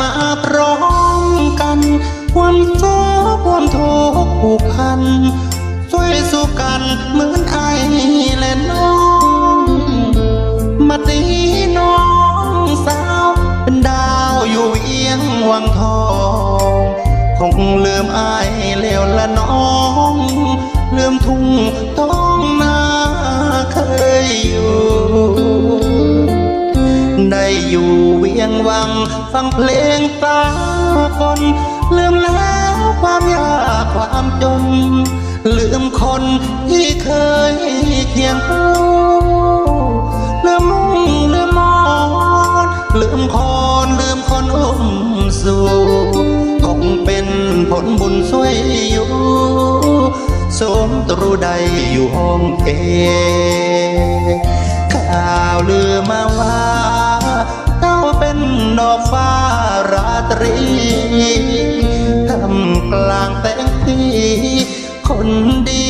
มาพร้อมกัน ความทุขความทุกข์ผูกพันช่วยสู้กันเหมือนไอและน้อง มาตีน้องสาว เป็นดาวอยู่เอียงวังทอง คงลืมไอายแล้วละน้อง ลืมทุ่งต้องนาเคยอยู่ ได้อยู่เวียงวัง ฟังเพลงตาคนลืมแล้วความยากความจน ลืมคนที่เคยเคียงคู่ลืมมุ่งลืมมอนลืมคนลืมคนอุ้มสู่คงเป็นผลบุญช่วยอยู่สมตรูใดอยู่ห้องเอ รีทำกลางแสงสีคนดี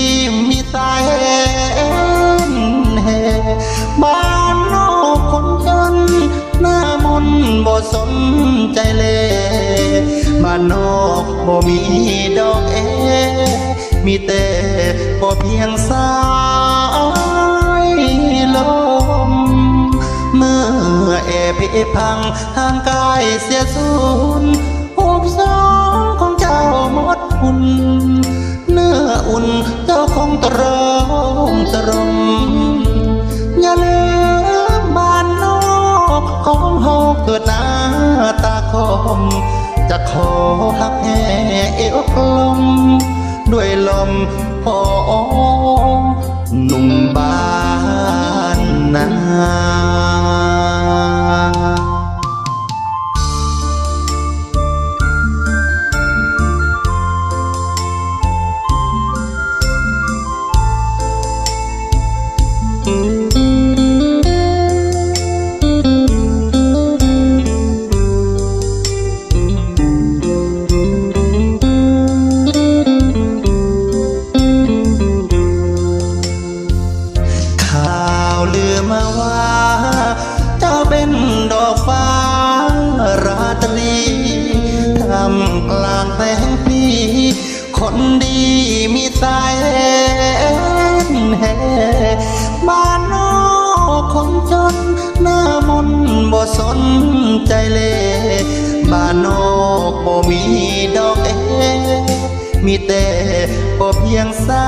มีสายแห่บ้านนอกคนจนหน้ามนบ่สนใจเลยบ้านนอกบ่มีดอกเอ มีแต่บ่เพียงสายลมเมื่อ เอพิพังทางกายเสียสูญหูบสองของเจ้าหมดหุ่นเนื้ออุ่นเจ้าคงตรอมตรมอย่าลืมบ้านนอกของเฮาเกิดหน้าตาคม จะขอหักแห่เอวกลม ด้วยลมหอมหนุ่มบ้านนา มาว่า เจ้าเป็นดอกฟ้าราตรีทำกลางแสงปีคนดีมีสายแห่บ้านนอกคนจน หน้ามนบ่สนใจเลบ้านนอกบ่มีดอกเอมีแต่บ่เพียงสา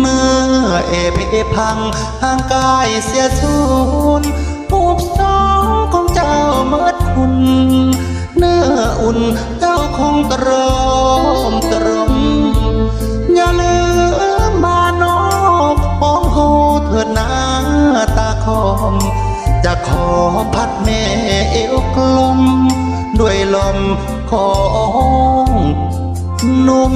เมื่อเอเพพังห่างกายเสียสูญหูบสองของเจ้าเมิดคุณเนื้ออุ่นเจ้าคงตรอมตรม อย่าลืมบ้านอกของเฮาเถิดนาตาคอมจะขอพัดแม่เอวกลม ด้วยลมของนุ่ม